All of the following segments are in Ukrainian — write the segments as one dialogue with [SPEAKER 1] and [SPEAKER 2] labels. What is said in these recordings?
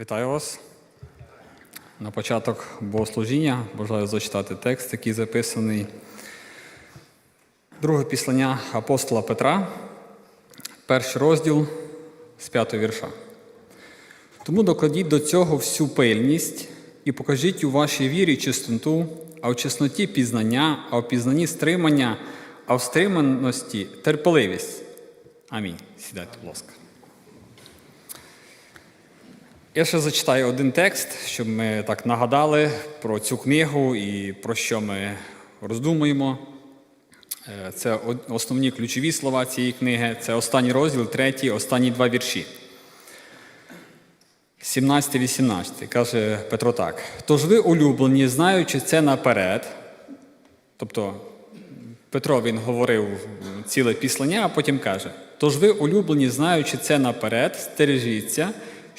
[SPEAKER 1] Вітаю вас. На початок богослужіння бажаю зачитати текст, який записаний. Друге післання апостола Петра, перший розділ з п'ятого вірша. Тому докладіть до цього всю пильність і покажіть у вашій вірі чистоту, а в чесноті пізнання, а в пізнанні стримання, а в стриманості терпеливість. Амінь. Сідайте, будь ласка. Я ще зачитаю один текст, щоб ми так нагадали про цю книгу і про що ми роздумуємо. Е, Це основні ключові слова цієї книги. Це останній розділ, третій, останні два вірші. 17-18 каже Петро так. Тож ви улюблені, знаючи це наперед. Тобто Петро він говорив ціле післання, а потім каже: Тож ви, улюблені, знаючи це наперед, стережіться,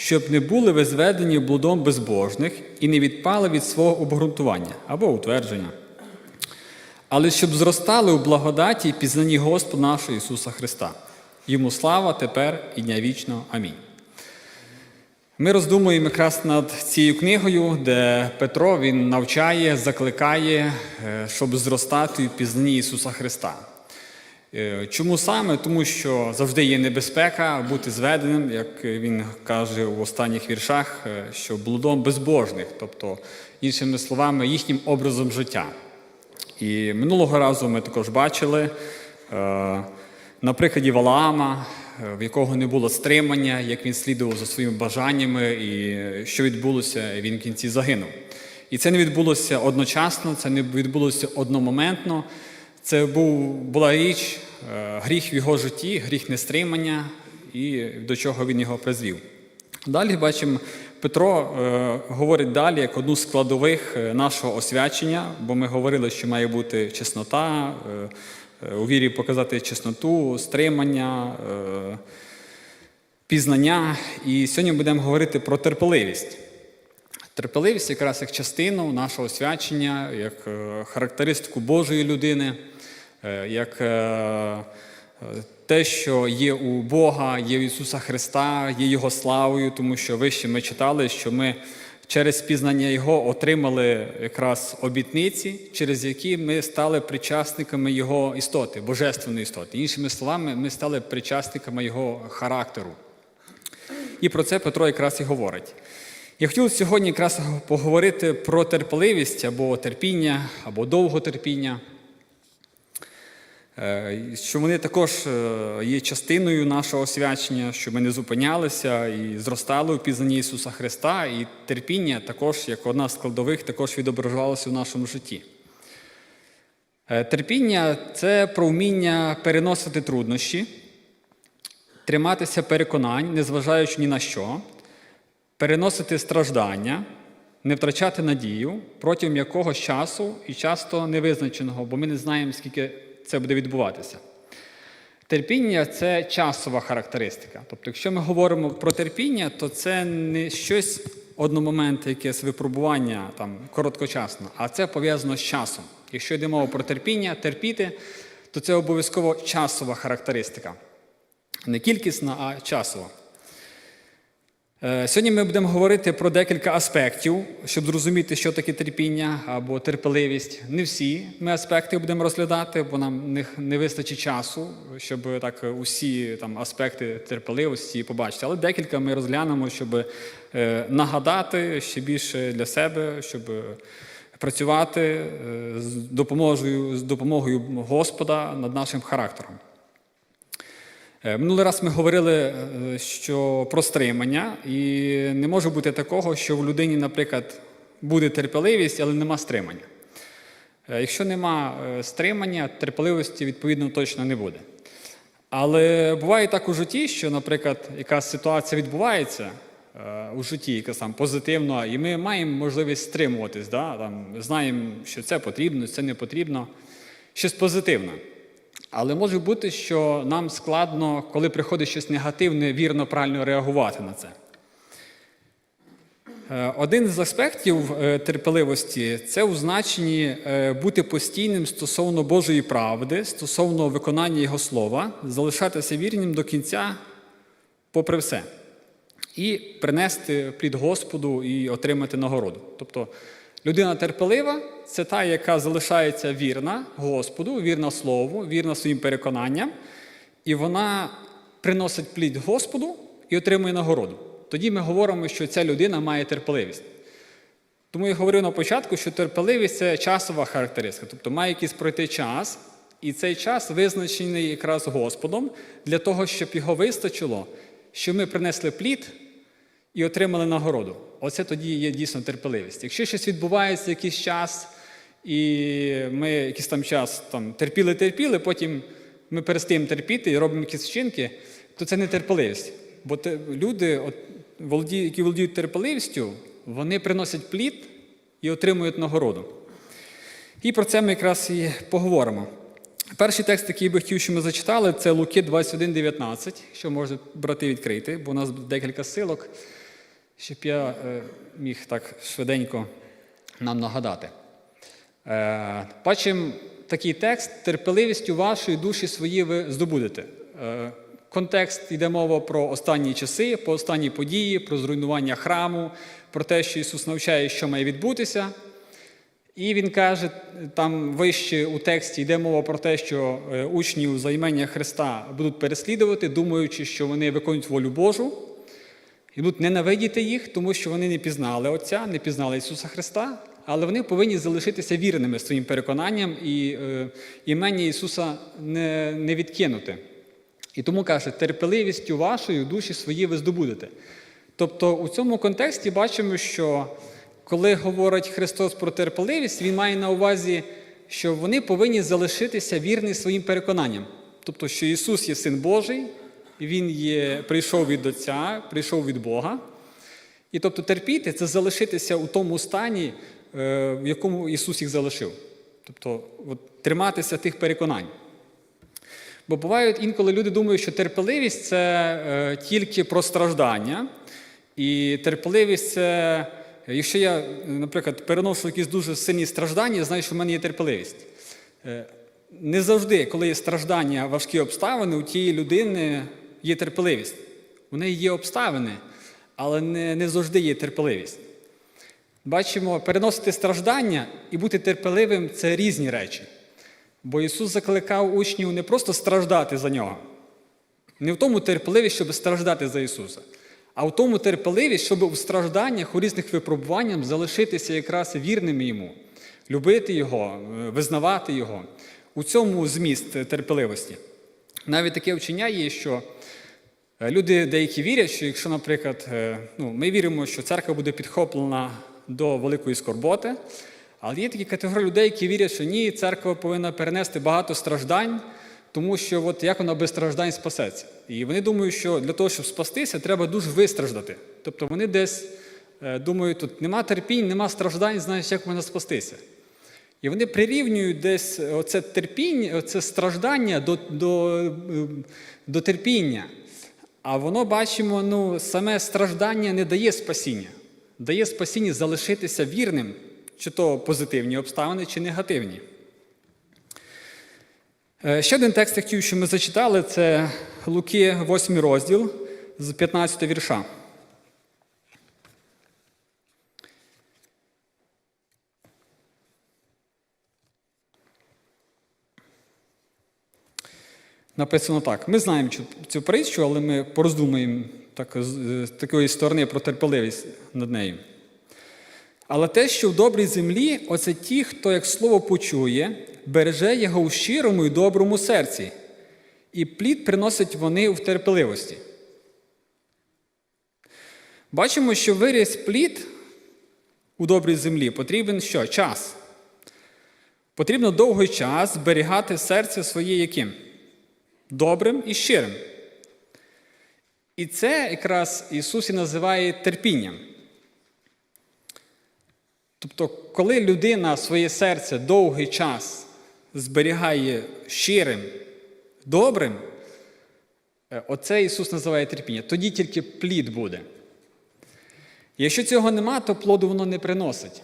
[SPEAKER 1] щоб не були ви зведені блудом безбожних і не відпали від свого обґрунтування або утвердження, але щоб зростали у благодаті і пізнанні Господа нашого Ісуса Христа. Йому слава тепер і дня вічного. Амінь. Ми роздумуємо якраз над цією книгою, де Петро він навчає, закликає, е, щоб зростати в пізнанні Ісуса Христа. Е, Чому саме? Тому що завжди є небезпека бути зведеним, як він каже у останніх віршах, е, що блудом безбожних, тобто, іншими словами, їхнім образом життя. І минулого разу ми також бачили е, на прикладі Валаама, в якого не було стримання, як він слідував за своїми бажаннями, і що відбулося, він в кінці загинув. І це не відбулося одночасно, це не відбулося одномоментно. Це був, була річ, е, гріх в його житті, гріх нестримання, і до чого він його призвів. Далі бачимо, Петро е, говорить далі як одну з складових е, нашого освячення, бо ми говорили, що має бути чеснота, у вірі показати чесноту, стримання, пізнання. І сьогодні будемо говорити про терпеливість. Терпеливість якраз як частину нашого освячення, як характеристику Божої людини, як е, е, те, що є у Бога, є в Ісуса Христа, є Його славою, тому що вище ми читали, що ми через пізнання Його отримали якраз обітниці, через які ми стали причасниками Його істоти, божественної істоти. Іншими словами, ми стали причасниками Його характеру. І про це Петро якраз і говорить. Я хотів сьогодні якраз поговорити про терпеливість або терпіння, або довготерпіння, Е, що вони також е, є частиною нашого освячення, що ми не зупинялися і зростали у пізнанні Ісуса Христа, і терпіння також, як одна з складових, також відображалося в нашому житті. Е, Терпіння це про вміння переносити труднощі, триматися переконань, незважаючи ні на що, переносити страждання, не втрачати надію протягом якогось часу і часто невизначеного, бо ми не знаємо, скільки це буде відбуватися. Терпіння це часова характеристика. Тобто, якщо ми говоримо про терпіння, то це не щось одномоментне, якесь випробування там, короткочасно, а це пов'язано з часом. Якщо йде мова про терпіння, терпіти, то це обов'язково часова характеристика. Не кількісна, а часова. Е, Сьогодні ми будемо говорити про декілька аспектів, щоб зрозуміти, що таке терпіння або терпеливість. Не всі ми аспекти будемо розглядати, бо нам не, вистачить часу, щоб так усі там, аспекти терпеливості побачити. Але декілька ми розглянемо, щоб е, нагадати ще більше для себе, щоб працювати е, з допомогою, з допомогою Господа над нашим характером. Е, Минулий раз ми говорили е, що про стримання, і не може бути такого, що в людині, наприклад, буде терпеливість, але нема стримання. Е, Якщо нема стримання, терпеливості, відповідно, точно не буде. Але буває так у житті, що, наприклад, якась ситуація відбувається у житті, якась там позитивна, і ми маємо можливість стримуватись, да? там, знаємо, що це потрібно, це не потрібно, щось позитивне. Але може бути, що нам складно, коли приходить щось негативне, вірно, правильно реагувати на це. Е, Один з аспектів е, терпеливості це у значенні е, бути постійним стосовно Божої правди, стосовно виконання Його слова, залишатися вірним до кінця, попри все. і принести плід Господу і отримати нагороду. Тобто людина терпелива це та, яка залишається вірна Господу, вірна Слову, вірна своїм переконанням, і вона приносить плід Господу і отримує нагороду. Тоді ми говоримо, що ця людина має терпеливість. Тому я говорив на початку, що терпеливість це часова характеристика, тобто має якийсь пройти час, і цей час визначений якраз Господом для того, щоб його вистачило, щоб ми принесли плід і отримали нагороду. Оце тоді є дійсно терпеливість. Якщо щось відбувається якийсь час, і ми якийсь там час там, терпіли-терпіли, потім ми перестаємо терпіти і робимо якісь вчинки, то це не терпеливість. Бо те, люди, от, володі, які володіють терпеливістю, вони приносять плід і отримують нагороду. І про це ми якраз і поговоримо. Перший текст, який би хотів, щоб ми зачитали, це Луки 21.19, що можна брати відкрити, бо у нас декілька силок, щоб я е, міг так швиденько нам нагадати. Е, бачимо такий текст: терпеливістю вашої душі свої ви здобудете. Е, контекст йде мова про останні часи, про останні події, про зруйнування храму, про те, що Ісус навчає, що має відбутися. І він каже, там вище у тексті йде мова про те, що учнів за імення Христа будуть переслідувати, думаючи, що вони виконують волю Божу, і будуть ненавидіти їх, тому що вони не пізнали Отця, не пізнали Ісуса Христа, але вони повинні залишитися вірними своїм переконанням і е, імення Ісуса не, не відкинути. І тому каже, терпеливістю вашою душі свої ви здобудете. Тобто у цьому контексті бачимо, що коли говорить Христос про терпеливість, Він має на увазі, що вони повинні залишитися вірні своїм переконанням. Тобто, що Ісус є Син Божий, Він є, прийшов від Отця, прийшов від Бога. І тобто терпіти це залишитися у тому стані, е, в якому Ісус їх залишив. Тобто от, триматися тих переконань. Бо бувають інколи люди думають, що терпеливість це е, тільки про страждання. І терпеливість це, якщо я, наприклад, переношу якісь дуже сильні страждання, я знаю, що в мене є терпеливість. Е, не завжди, коли є страждання, важкі обставини, у тієї людини є терпеливість. У неї є обставини, але не, не завжди є терпеливість. Бачимо, переносити страждання і бути терпеливим це різні речі. Бо Ісус закликав учнів не просто страждати за нього, не в тому терпеливість, щоб страждати за Ісуса, а в тому терпеливість, щоб у стражданнях, у різних випробуваннях залишитися якраз вірними Йому, любити Його, е, визнавати Його. У цьому зміст терпеливості. Навіть таке вчення є, що люди деякі вірять, що якщо, наприклад, е, ну, ми віримо, що церква буде підхоплена до великої скорботи. Але є такі категорії людей, які вірять, що ні, церква повинна перенести багато страждань, тому що от як вона без страждань спасеться. І вони думають, що для того, щоб спастися, треба дуже вистраждати. Тобто вони десь е, думають, тут нема терпінь, нема страждань, знаєш, як можна спастися. І вони прирівнюють десь оце терпіння, оце страждання до, до, е, до терпіння. А воно бачимо, ну, саме страждання не дає спасіння. Дає спасіння залишитися вірним чи то позитивні обставини, чи негативні. Е, Ще один текст, який ми зачитали, це Луки, 8 розділ з 15 вірша. Написано так. Ми знаємо цю, притчу, але ми пороздумуємо так, з, з такої сторони про терпеливість над нею. Але те, що в добрій землі, оце ті, хто як слово почує, береже його у щирому і доброму серці, і плід приносять вони в терпеливості. Бачимо, що виріс плід у добрій землі потрібен що? Час. Потрібно довгий час зберігати серце своє яким? Добрим і щирим. І це якраз Ісус і називає терпінням. Тобто, коли людина своє серце довгий час зберігає щирим, добрим, е, оце Ісус називає терпіння. Тоді тільки плід буде. Якщо цього нема, то плоду воно не приносить.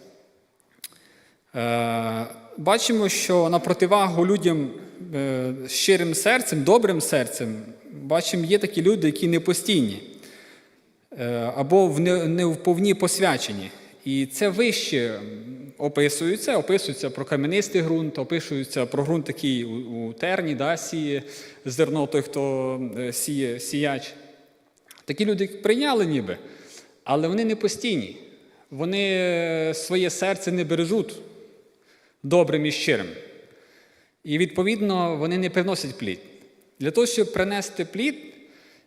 [SPEAKER 1] Е, бачимо, що на противагу людям е, з щирим серцем, добрим серцем, бачимо, є такі люди, які не постійні. е, або не, в повні посвячені. І це вище описується, описується про кам'янистий ґрунт, описується про ґрунт такий у, терні, да, сіє зерно, той, хто е, сіє, сіяч. Такі люди прийняли ніби, але вони не постійні. Вони е, своє серце не бережуть добрим і щирим. І відповідно вони не приносять плід. Для того, щоб принести плід,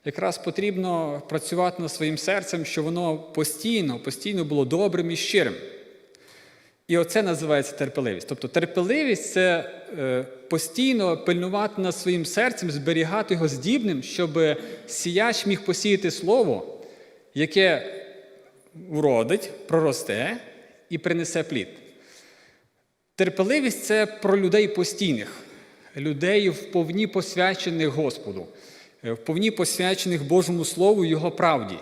[SPEAKER 1] якраз потрібно працювати над своїм серцем, щоб воно постійно, постійно було добрим і щирим. І оце називається терпеливість. Тобто терпеливість це е, постійно пильнувати над своїм серцем, зберігати його здібним, щоб сіяч міг посіяти слово, яке вродить, проросте і принесе плід. Терпеливість це про людей постійних, людей вповні посвячених Господу, е, вповні посвячених Божому Слову і Його правді.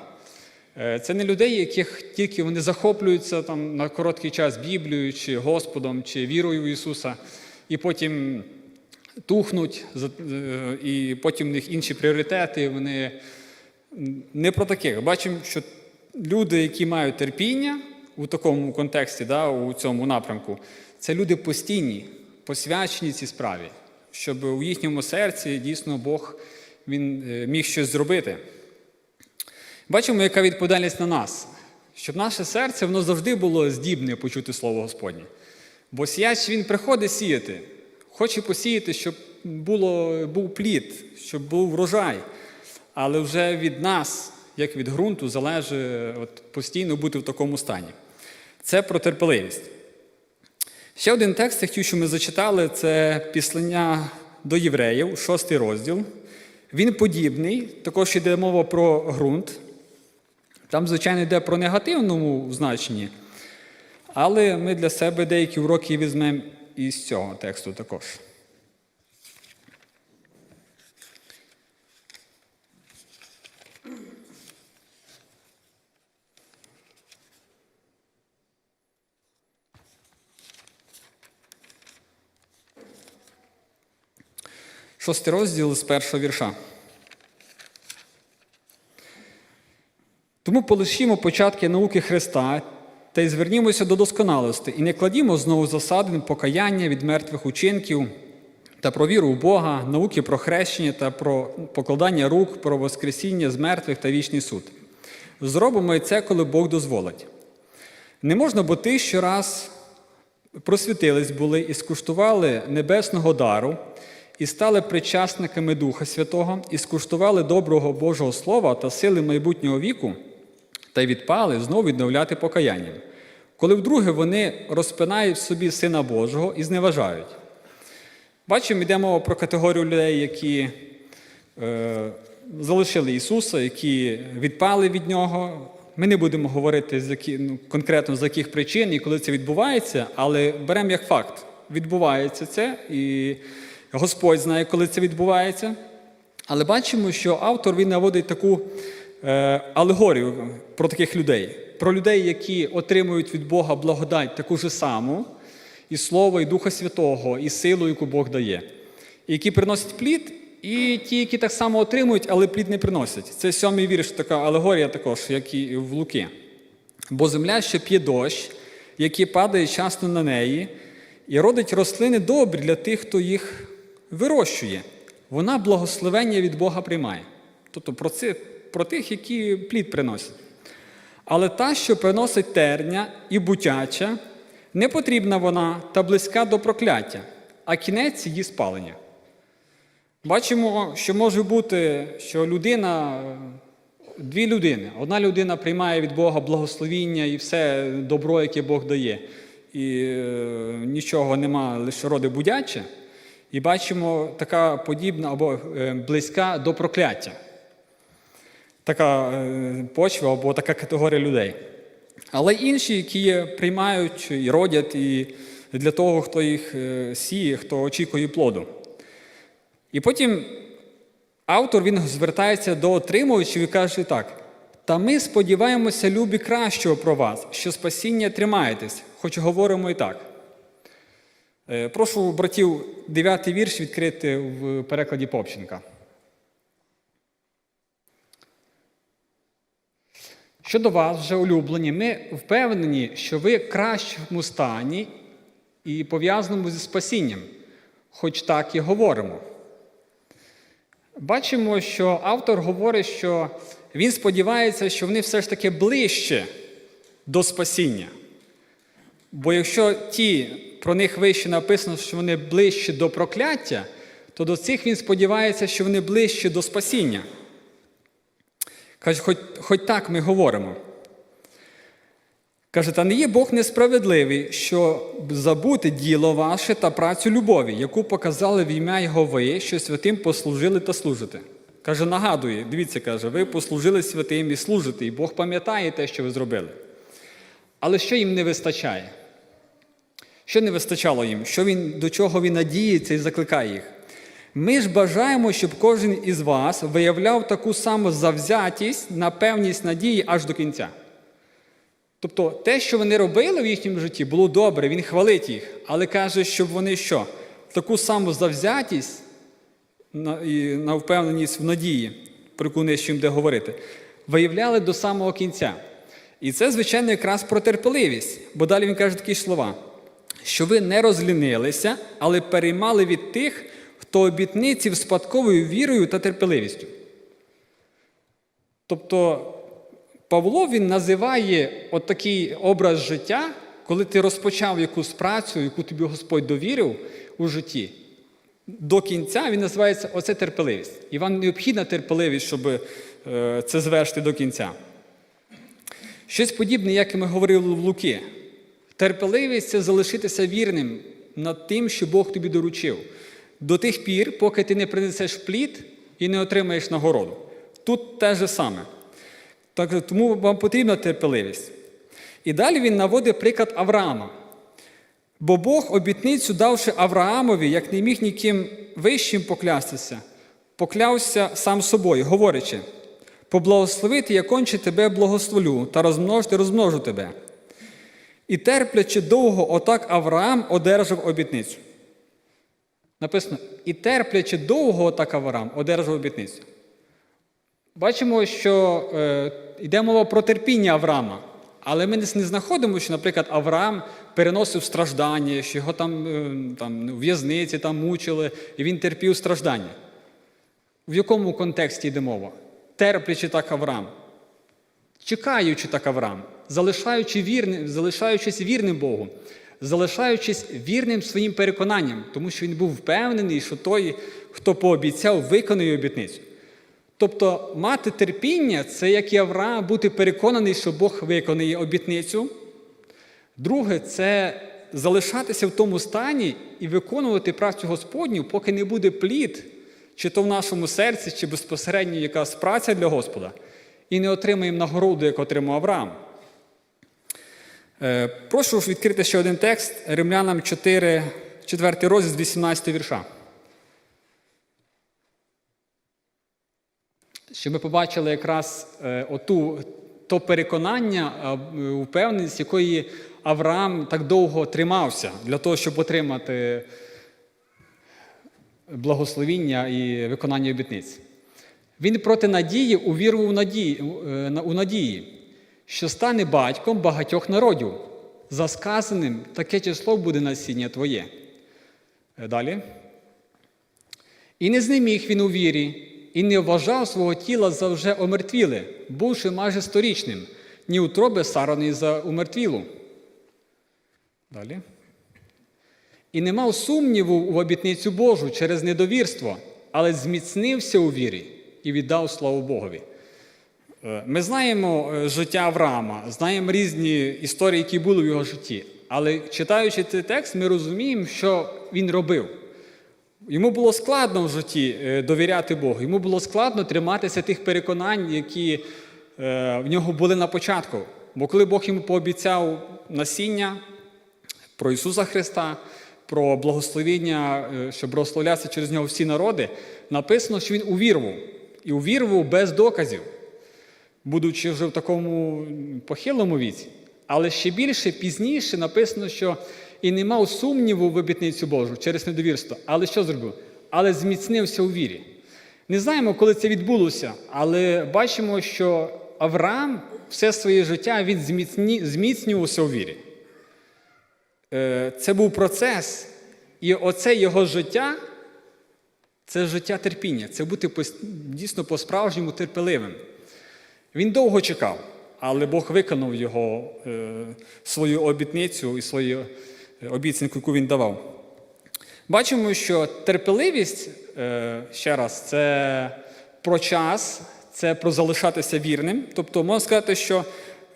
[SPEAKER 1] Е, Це не людей, яких тільки вони захоплюються там, на короткий час Біблією, чи Господом, чи вірою в Ісуса, і потім тухнуть, е, і потім в них інші пріоритети. Вони не про таких. Бачимо, що люди, які мають терпіння у такому контексті, да, у цьому напрямку, це люди постійні, посвячені цій справі, щоб у їхньому серці дійсно Бог він е, міг щось зробити. Бачимо, яка відповідальність на нас, щоб наше серце воно завжди було здібне почути Слово Господнє. Бо сіяч він приходить сіяти, хоче посіяти, щоб було, був плід, щоб був врожай. Але вже від нас, як від ґрунту, залежить от, постійно бути в такому стані. Це про терпеливість. Ще один текст, я хотів, що ми зачитали, це післання до євреїв, шостий розділ. Він подібний, також йде мова про ґрунт. Там, звичайно, йде про негативному значенні, але ми для себе деякі уроки візьмемо із цього тексту також. Шостий розділ з першого вірша. Тому полишімо початки науки Христа та й звернімося до досконалості, і не кладімо знову засади покаяння від мертвих учинків та про віру в Бога, науки про хрещення та про покладання рук, про воскресіння з мертвих та вічний суд. Зробимо і це, коли Бог дозволить. Не можна, бо ти щораз просвітились були і скуштували небесного дару, і стали причасниками Духа Святого, і скуштували доброго Божого Слова та сили майбутнього віку, та й відпали знову відновляти покаянням. Коли вдруге вони розпинають в собі Сина Божого і зневажають. Бачимо, йде мова про категорію людей, які е, залишили Ісуса, які відпали від Нього. Ми не будемо говорити з які, ну, конкретно з яких причин і коли це відбувається, але беремо як факт. Відбувається це, і Господь знає, коли це відбувається. Але бачимо, що автор він наводить таку е, алегорію про таких людей, про людей, які отримують від Бога благодать таку ж саму, і Слово, і Духа Святого, і силу, яку Бог дає, які приносять плід, і ті, які так само отримують, але плід не приносять. Це сьомий вірш, така алегорія також, як і в Луки. Бо земля, що п'є дощ, який падає часто на неї, і родить рослини добрі для тих, хто їх вирощує. Вона благословення від Бога приймає. Тобто про, це, про тих, які плід приносять. Але та, що приносить терня і бутяча, не потрібна вона та близька до прокляття, а кінець її спалення. Бачимо, що може бути, що людина, дві людини. Одна людина приймає від Бога благословіння і все добро, яке Бог дає. І е, нічого нема, лише роди будяче. І бачимо така подібна або е, близька до прокляття. Така е, почва або така категорія людей. Але інші, які приймають і родять і для того, хто їх е, сіє, хто очікує плоду. І потім автор він звертається до отримувачів і каже так: та ми сподіваємося, любі кращого про вас, що спасіння тримаєтесь, хоч говоримо і так. Е, Прошу братів дев'ятий вірш відкрити в перекладі Попченка. Щодо вас, вже улюблені, ми впевнені, що ви в кращому стані і пов'язаному зі спасінням, хоч так і говоримо. Бачимо, що автор говорить, що він сподівається, що вони все ж таки ближче до спасіння. Бо якщо ті, про них вище написано, що вони ближче до прокляття, то до цих він сподівається, що вони ближче до спасіння. Каже, хоч, хоч так ми говоримо. Каже, та не є Бог несправедливий, що забути діло ваше та працю любові, яку показали в ім'я Його ви, що святим послужили та служите. Каже, нагадує, дивіться, каже, ви послужили святим і служите, і Бог пам'ятає те, що ви зробили. Але що їм не вистачає? Що не вистачало їм? Що він, До чого він надіється і закликає їх? Ми ж бажаємо, щоб кожен із вас виявляв таку саму завзятість на певність надії аж до кінця. Тобто те, що вони робили в їхньому житті, було добре, він хвалить їх, але каже, щоб вони що? Таку саму завзятість і на впевненість в надії, про яку нижче їм де говорити, виявляли до самого кінця. І це, звичайно, якраз про терпеливість, бо далі він каже такі слова, що ви не розлінилися, але переймали від тих, хто обітниці спадковою вірою та терпеливістю. Тобто Павло він називає от такий образ життя, коли ти розпочав якусь працю, яку тобі Господь довірив у житті. До кінця він називається оце терпеливість. І вам необхідна терпеливість, щоб е, це звершити до кінця. Щось подібне, як ми говорили в Луки. Терпеливість це залишитися вірним над тим, що Бог тобі доручив. До тих пір, поки ти не принесеш плід і не отримаєш нагороду. Тут те же саме. Так, тому вам потрібна терпеливість. І далі він наводить приклад Авраама. Бо Бог обітницю, давши Авраамові, як не міг ніким вищим поклястися, поклявся сам собою, говорячи: поблагословити я конче тебе благословлю та розмножити, розмножу тебе. І терплячи довго, отак Авраам одержав обітницю. Написано: і терплячи довго, отак Авраам одержав обітницю. Бачимо, що е, йде мова про терпіння Авраама. Але ми не знаходимо, що, наприклад, Авраам переносив страждання, що його там, е, там в в'язниці там мучили, і він терпів страждання. В якому контексті йде мова? Терплячи так Авраам, чекаючи так Авраам, залишаючи вірним, залишаючись вірним Богу, залишаючись вірним своїм переконанням, тому що він був впевнений, що той, хто пообіцяв, виконує обітницю. Тобто мати терпіння це як Авраам, бути переконаний, що Бог виконує обітницю. Друге, це залишатися в тому стані і виконувати працю Господню, поки не буде плід, чи то в нашому серці, чи безпосередньо якась праця для Господа, і не отримаємо нагороду, як отримав Авраам. Е, Прошу відкрити ще один текст Римлянам 4, 4 розділ з 18 вірша. Щоб ми побачили якраз е, оту, то переконання, е, упевненість, якої Авраам так довго тримався для того, щоб отримати благословіння і виконання обітниць. Він проти надії увірував надії, у надії, що стане батьком багатьох народів. За сказаним таке число буде насіння твоє. Далі. І не знеміг він у вірі і не вважав свого тіла за вже омертвіле, бувши майже сторічним, ні утроби Сараної за умертвілу. Далі. І не мав сумніву в обітницю Божу через недовірство, але зміцнився у вірі і віддав славу Богові. Е, Ми знаємо е, життя Авраама, знаємо різні історії, які були в його житті. Але читаючи цей текст, ми розуміємо, що він робив. Йому було складно в житті е, довіряти Богу. Йому було складно триматися тих переконань, які в нього були на початку. Бо коли Бог йому пообіцяв насіння про Ісуса Христа, про благословіння, щоб розславлятися через нього всі народи, написано, що він увірував. І увірував без доказів, будучи вже в такому похилому віці. Але ще більше пізніше написано, що і не мав сумніву в обітницю Божу через недовірство. Але що зробив? Але зміцнився у вірі. Не знаємо, коли це відбулося, але бачимо, що Авраам все своє життя він зміцнювався у вірі. Е, Це був процес, і оце його життя це життя терпіння, це бути дійсно по-справжньому терпеливим. Він довго чекав, але Бог виконав його е, свою обітницю і свою е, обіцянку, яку він давав. Бачимо, що терпеливість, е, ще раз, це про час, це про залишатися вірним. Тобто, можна сказати, що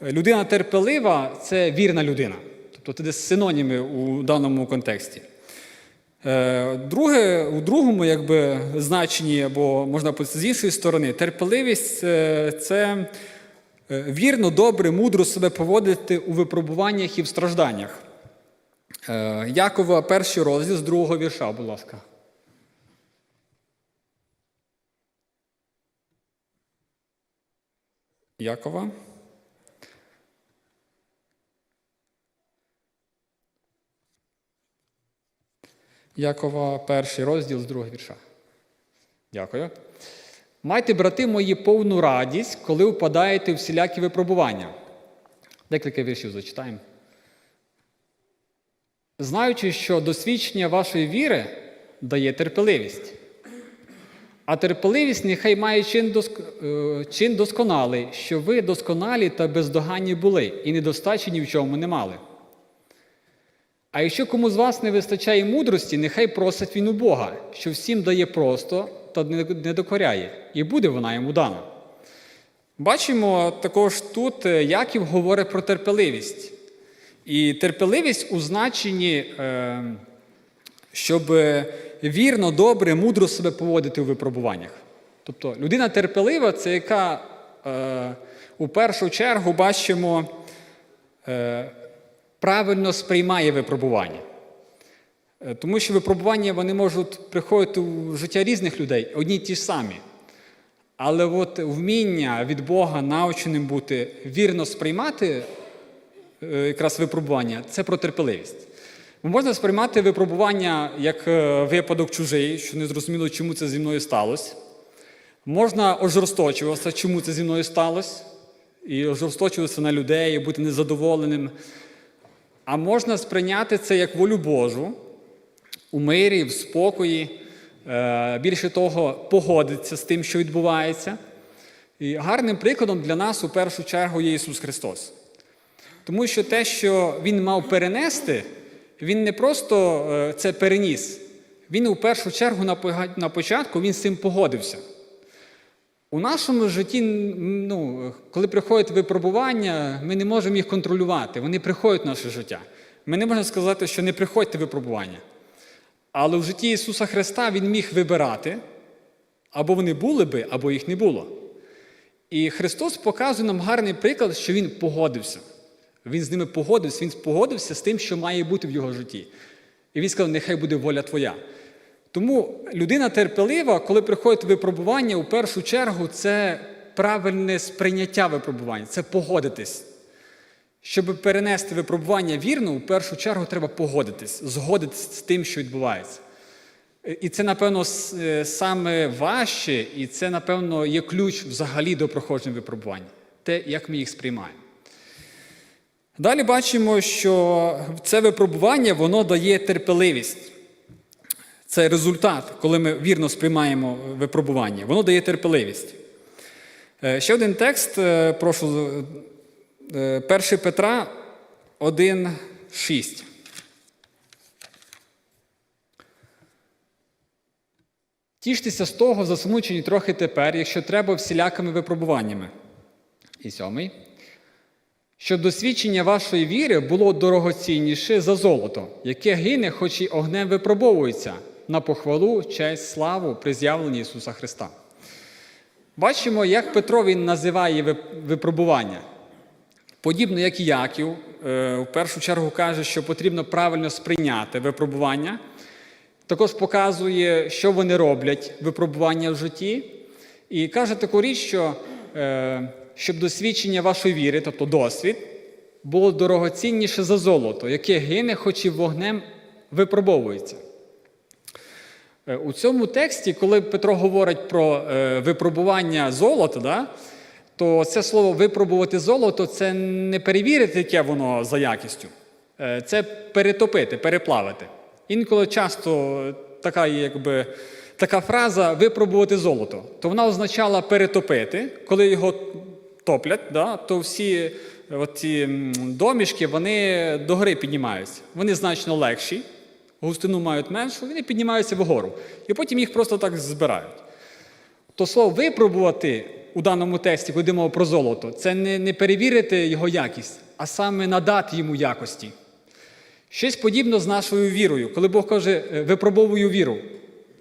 [SPEAKER 1] людина терпелива це вірна людина. Тобто, це десь синоніми у даному контексті. Е, Друге, у другому якби, значенні, або можна з іншої сторони, терпеливість е, це е, вірно, добре, мудро себе поводити у випробуваннях і в стражданнях. Якова, перший розділ з другого вірша, будь ласка. Якова. Якова, перший розділ з другого вірша. Дякую. Майте, брати мої, повну радість, коли впадаєте в всілякі випробування. Декілька віршів зачитаємо. Знаючи, що досвідчення вашої віри дає терпеливість. А терпеливість нехай має чин, доск... е, чин досконалий, що ви досконалі та бездоганні були, і недостачі ні в чому не мали. А якщо кому з вас не вистачає мудрості, нехай просить він у Бога, що всім дає просто та не докоряє, і буде вона йому дана. Бачимо також тут, е, Яків говорить про терпеливість. І терпеливість у значенні, е, щоб вірно, добре, мудро себе поводити у випробуваннях. Тобто людина терпелива це яка е, у першу чергу бачимо. Правильно сприймає випробування. Е, Тому що випробування вони можуть приходити у життя різних людей, одні й ті ж самі. Але от вміння від Бога навченим бути, вірно сприймати е, якраз випробування це про терпеливість. Можна сприймати випробування як е, випадок чужий, що не зрозуміло, чому це зі мною сталося. Можна ожорсточуватися, чому це зі мною сталося, і ожорсточуватися на людей, бути незадоволеним. А можна сприйняти це як волю Божу у мирі, в спокої, е, більше того, погодитися з тим, що відбувається. І гарним прикладом для нас у першу чергу є Ісус Христос. Тому що те, що Він мав перенести, Він не просто е, це переніс. Він у першу чергу на початку він з цим погодився. У нашому житті, ну, коли приходять випробування, ми не можемо їх контролювати. Вони приходять в наше життя. Ми не можемо сказати, що не приходьте випробування. Але в житті Ісуса Христа Він міг вибирати, або вони були би, або їх не було. І Христос показує нам гарний приклад, що Він погодився. Він з ними погодився, Він погодився з тим, що має бути в його житті. І він сказав, нехай буде воля твоя. Тому людина терпелива, коли приходить випробування, у першу чергу це правильне сприйняття випробування, це погодитись. Щоб перенести випробування вірно, у першу чергу треба погодитись, згодитись з тим, що відбувається. І це, напевно, е, саме важче, і це, напевно, є ключ взагалі до проходження випробувань. Те, як ми їх сприймаємо. Далі бачимо, що це випробування воно дає терпеливість. Це результат, коли ми вірно сприймаємо випробування. Воно дає терпеливість. Е, Ще один текст, е, прошу, е, 1 Петра 1,6. Тіштеся з того, засмучені трохи тепер, якщо треба, всілякими випробуваннями. І сьомий. Щоб досвідчення вашої віри було дорогоцінніше за золото, яке гине, хоч і огнем випробовується на похвалу, честь, славу при з'явленні Ісуса Христа. Бачимо, як Петро він називає випробування. Подібно як і Яків, е, в першу чергу каже, що потрібно правильно сприйняти випробування. Також показує, що вони роблять випробування в житті. І каже таку річ, що е, щоб досвідчення вашої віри, тобто досвід, було дорогоцінніше за золото, яке гине, хоч і вогнем випробовується. Е, У цьому тексті, коли Петро говорить про е, випробування золота, да, то це слово випробувати золото це не перевірити, яке воно за якістю. Е, Це перетопити, переплавити. Інколи часто така, якби, така фраза випробувати золото, то вона означала перетопити, коли його топлять, да, то всі ці домішки вони догори піднімаються. Вони значно легші, густину мають меншу, вони піднімаються вгору. І потім їх просто так збирають. То слово випробувати у даному тексті, коли йдемо про золото, це не, не перевірити його якість, а саме надати йому якості. Щось подібне з нашою вірою. Коли Бог каже, «Е, випробовую віру,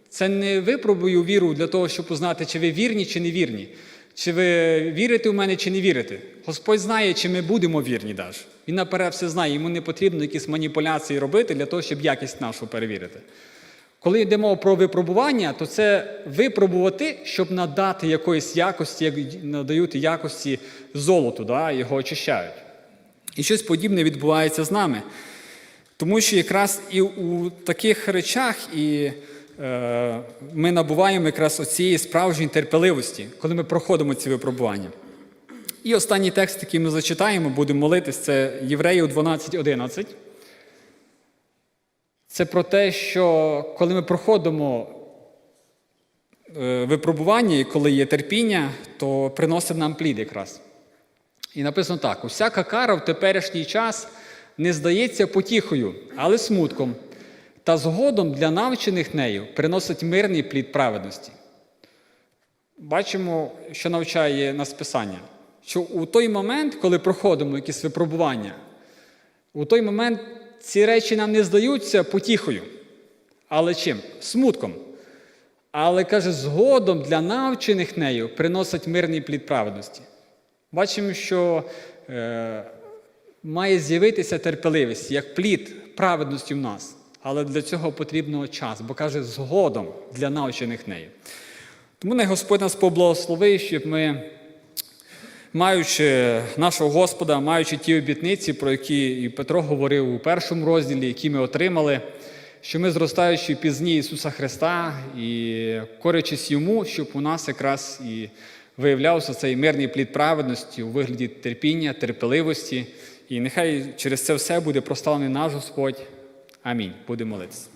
[SPEAKER 1] це не випробую віру для того, щоб узнати, чи ви вірні, чи не вірні. Чи ви вірите в мене, чи не вірите. Господь знає, чи ми будемо вірні навіть. Він наперед все знає, йому не потрібно якісь маніпуляції робити для того, щоб якість нашу перевірити. Коли йдемо про випробування, то це випробувати, щоб надати якоїсь якості, як надають якості золоту, да, його очищають. І щось подібне відбувається з нами. Тому що якраз і у таких речах і ми набуваємо якраз оцієї справжньої терпеливості, коли ми проходимо ці випробування. І останній текст, який ми зачитаємо, будемо молитись, це Євреїв 12.11. Це про те, що коли ми проходимо е, випробування і коли є терпіння, то приносить нам плід якраз. І написано так: усяка кара в теперішній час не здається потіхою, але смутком, та згодом для навчених нею приносить мирний плід праведності. Бачимо, що навчає нас Писання, що у той момент, коли проходимо якісь випробування, у той момент ці речі нам не здаються потіхою. Але чим? Смутком. Але каже, згодом для навчених нею приносить мирний плід праведності. Бачимо, що е, має з'явитися терпеливість як плід праведності в нас. Але для цього потрібно час, бо каже, згодом для навчених нею. Тому не Господь нас поблагословив, щоб ми, маючи нашого Господа, маючи ті обітниці, про які і Петро говорив у першому розділі, які ми отримали, що ми, зростаючи пізні Ісуса Христа і корячись Йому, щоб у нас якраз і виявлявся цей мирний плід праведності у вигляді терпіння, терпеливості. І нехай через це все буде прославлений наш Господь. Амінь. Будемо молитися.